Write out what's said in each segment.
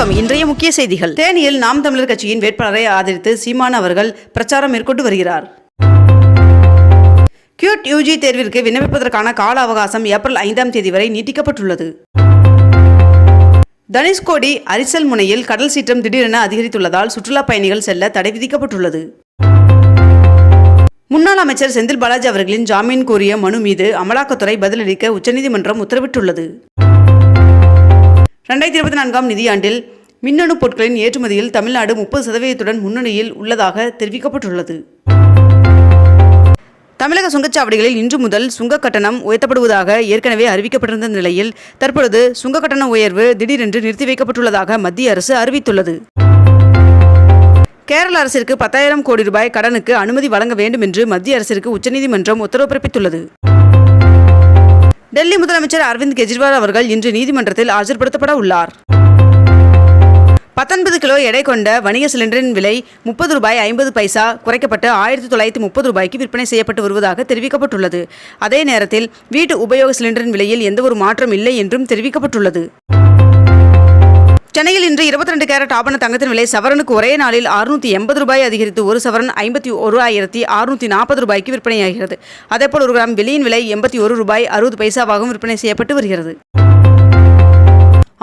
வணக்கம். இன்றைய முக்கிய செய்திகள். தேனியில் நாம் தமிழர் கட்சியின் வேட்பாளரை ஆதரித்து சீமான் அவர்கள் பிரச்சாரம் மேற்கொண்டு வருகிறார். கியூட் யூஜி தேர்விற்கு விண்ணப்பிப்பதற்கான கால அவகாசம் ஏப்ரல் ஐந்தாம் தேதி வரை நீட்டிக்கப்பட்டுள்ளது. தனுஷ்கோடி அரிசல் முனையில் கடல் சீற்றம் திடீரென அதிகரித்துள்ளதால் சுற்றுலா பயணிகள் செல்ல தடை விதிக்கப்பட்டுள்ளது. முன்னாள் அமைச்சர் செந்தில் பாலாஜி அவர்களின் ஜாமீன் கோரிய மனு மீது அமலாக்கத்துறை பதிலளிக்க உச்சநீதிமன்றம் உத்தரவிட்டுள்ளது. ரெண்டாயிரத்தி இருபத்தி நான்காம் நிதியாண்டில் மின்னணு பொருட்களின் ஏற்றுமதியில் தமிழ்நாடு முப்பது சதவீதத்துடன் முன்னணியில் உள்ளதாக தெரிவிக்கப்பட்டுள்ளது. தமிழக சுங்கச்சாவடிகளில் இன்று முதல் சுங்க கட்டணம் உயர்த்தப்படுவதாக ஏற்கனவே அறிவிக்கப்பட்டிருந்த நிலையில் தற்பொழுது சுங்க கட்டண உயர்வு திடீரென்று நிறுத்தி வைக்கப்பட்டுள்ளதாக மத்திய அரசு அறிவித்துள்ளது. கேரள அரசிற்கு பத்தாயிரம் கோடி ரூபாய் கடனுக்கு அனுமதி வழங்க வேண்டும் என்று மத்திய அரசிற்கு உச்சநீதிமன்றம் உத்தரவு பிறப்பித்துள்ளது. டெல்லி முதலமைச்சர் அரவிந்த் கெஜ்ரிவால் அவர்கள் இன்று நீதிமன்றத்தில் ஆஜர்படுத்தப்பட உள்ளார். பத்தொன்பது கிலோ எடை கொண்ட வணிக சிலிண்டரின் விலை முப்பது ரூபாய் ஐம்பது பைசா குறைக்கப்பட்டு ஆயிரத்தி தொள்ளாயிரத்தி முப்பது ரூபாய்க்கு விற்பனை செய்யப்பட்டு வருவதாக தெரிவிக்கப்பட்டுள்ளது. அதே நேரத்தில் வீட்டு உபயோக சிலிண்டரின் விலையில் எந்தவொரு மாற்றம் இல்லை என்றும் தெரிவிக்கப்பட்டுள்ளது. சென்னையில் இன்று இருபத்தி ரெண்டு கேரட் ஆபண தங்கத்தின் விலை சவரனுக்கு ஒரே நாளில் அறுநூத்தி எண்பது ரூபாய் அதிகரித்து ஒரு சவரன் ஐம்பத்தி ஒரு ஆயிரத்தி அறுநூத்தி நாற்பது ரூபாய்க்கு விற்பனையாகிறது. அதேபோல் ஒரு கிராம் வெளியின் விலை எண்பத்தி ஒரு ரூபாய் அறுபது பைசாவாகவும் விற்பனை செய்யப்பட்டு வருகிறது.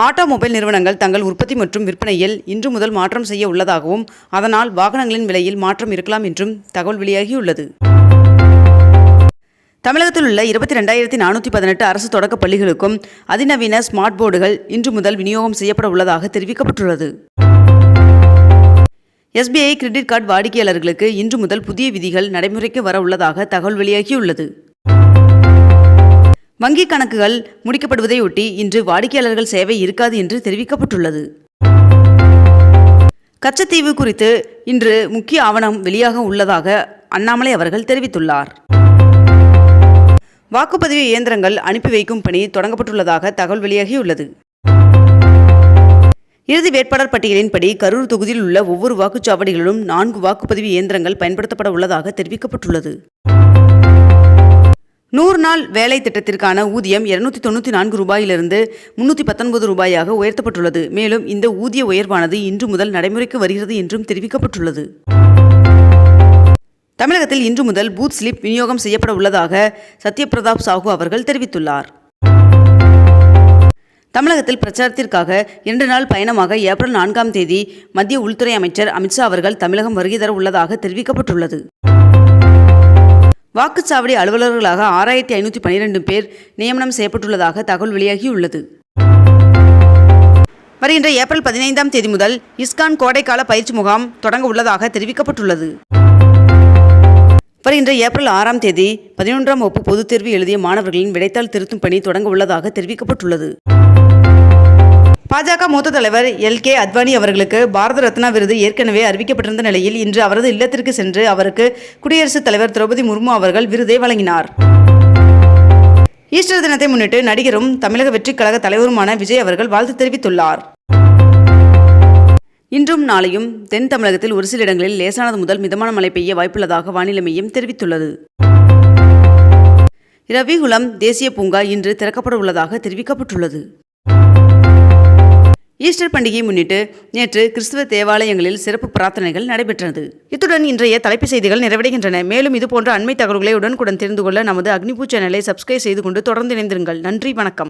ஆட்டோமொபைல் நிறுவனங்கள் தங்கள் உற்பத்தி மற்றும் விற்பனையில் இன்று முதல் மாற்றம் செய்ய உள்ளதாகவும் அதனால் வாகனங்களின் விலையில் மாற்றம் இருக்கலாம் என்றும் தகவல் வெளியாகியுள்ளது. தமிழகத்தில் உள்ள இருபத்தி ரெண்டாயிரத்தி நானூற்றி பதினெட்டு அரசு தொடக்க பள்ளிகளுக்கும் அதிநவீன ஸ்மார்ட் போர்டுகள் இன்று முதல் விநியோகம் செய்யப்பட உள்ளதாக தெரிவிக்கப்பட்டுள்ளது. எஸ்பிஐ கிரெடிட் கார்டு வாடிக்கையாளர்களுக்கு இன்று முதல் புதிய விதிகள் நடைமுறைக்கு வர உள்ளதாக தகவல் வெளியாகியுள்ளது. வங்கிக் கணக்குகள் முடிக்கப்படுவதையொட்டி இன்று வாடிக்கையாளர்கள் சேவை இருக்காது என்று தெரிவிக்கப்பட்டுள்ளது. கச்சத்தீவு குறித்து இன்று முக்கிய ஆவணம் வெளியாக உள்ளதாக அண்ணாமலை அவர்கள் தெரிவித்துள்ளார். வாக்குப்பதிவு இயந்திரங்கள் அனுப்பி வைக்கும் பணி தொடங்கப்பட்டுள்ளதாக தகவல் வெளியாகியுள்ளது. இறுதி வேட்பாளர் பட்டியலின்படி கரூர் தொகுதியில் உள்ள ஒவ்வொரு வாக்குச்சாவடிகளிலும் நான்கு வாக்குப்பதிவு இயந்திரங்கள் பயன்படுத்தப்பட உள்ளதாக தெரிவிக்கப்பட்டுள்ளது. நூறு நாள் வேலை திட்டத்திற்கான ஊதியம் இருநூத்தி தொண்ணூற்றி நான்கு ரூபாயிலிருந்து முன்னூற்றி பத்தொன்பது ரூபாயாக உயர்த்தப்பட்டுள்ளது. மேலும் இந்த ஊதிய உயர்வானது இன்று முதல் நடைமுறைக்கு வருகிறது என்றும் தெரிவிக்கப்பட்டுள்ளது. தமிழகத்தில் இன்று முதல் பூத் ஸ்லிப் விநியோகம் செய்யப்பட உள்ளதாக சத்யபிரதாப் சாஹூ அவர்கள் தெரிவித்துள்ளார். தமிழகத்தில் பிரச்சாரத்திற்காக இரண்டு நாள் பயணமாக ஏப்ரல் நான்காம் தேதி மத்திய உள்துறை அமைச்சர் அமித்ஷா அவர்கள் தமிழகம் வருகை தர உள்ளதாக தெரிவிக்கப்பட்டுள்ளது. வாக்குச்சாவடி அலுவலர்களாக ஆறாயிரத்தி ஐநூற்றி பன்னிரெண்டு பேர் நியமனம் செய்யப்பட்டுள்ளதாக தகவல் வெளியாகியுள்ளது. வருகின்ற ஏப்ரல் பதினைந்தாம் தேதி முதல் இஸ்கான் கோடைக்கால பயிற்சி முகாம் தொடங்க உள்ளதாக தெரிவிக்கப்பட்டுள்ளது. வருகின்ற ஏப்ரல் ஆறாம் தேதி பதினொன்றாம் வகுப்பு பொதுத் தேர்வு எழுதிய மாணவர்களின் விடைத்தாள் திருத்தும் பணி தொடங்க உள்ளதாக தெரிவிக்கப்பட்டுள்ளது. பாஜக மூத்த தலைவர் எல். கே. அத்வானி அவர்களுக்கு பாரத ரத்னா விருது ஏற்கனவே அறிவிக்கப்பட்டிருந்த நிலையில் இன்று அவரது இல்லத்திற்கு சென்று அவருக்கு குடியரசுத் தலைவர் திரௌபதி முர்மு அவர்கள் விருதை வழங்கினார். ஈஸ்டர் தினத்தை முன்னிட்டு நடிகரும் தமிழக வெற்றிக் கழக தலைவருமான விஜய் அவர்கள் வாழ்த்து தெரிவித்துள்ளார். இன்றும் நாளையும் தென் தமிழகத்தில் ஒரு சில இடங்களில் லேசானது முதல் மிதமான மழை பெய்ய வாய்ப்புள்ளதாக வானிலை மையம் தெரிவித்துள்ளது. ரவிகுளம் தேசிய பூங்கா இன்று திறக்கப்பட உள்ளதாக தெரிவிக்கப்பட்டுள்ளது. ஈஸ்டர் பண்டிகையை முன்னிட்டு நேற்று கிறிஸ்துவ தேவாலயங்களில் சிறப்பு பிரார்த்தனைகள் நடைபெற்றது. இத்துடன் இன்றைய தலைப்புச் செய்திகள் நிறைவடைகின்றன. மேலும் இதுபோன்ற அண்மை தகவல்களை உடனுக்குடன் தெரிந்து கொள்ள நமது அக்னிபூ சேனலை சப்ஸ்கிரைப் செய்து கொண்டு தொடர்ந்து இணைந்திருங்கள். நன்றி வணக்கம்.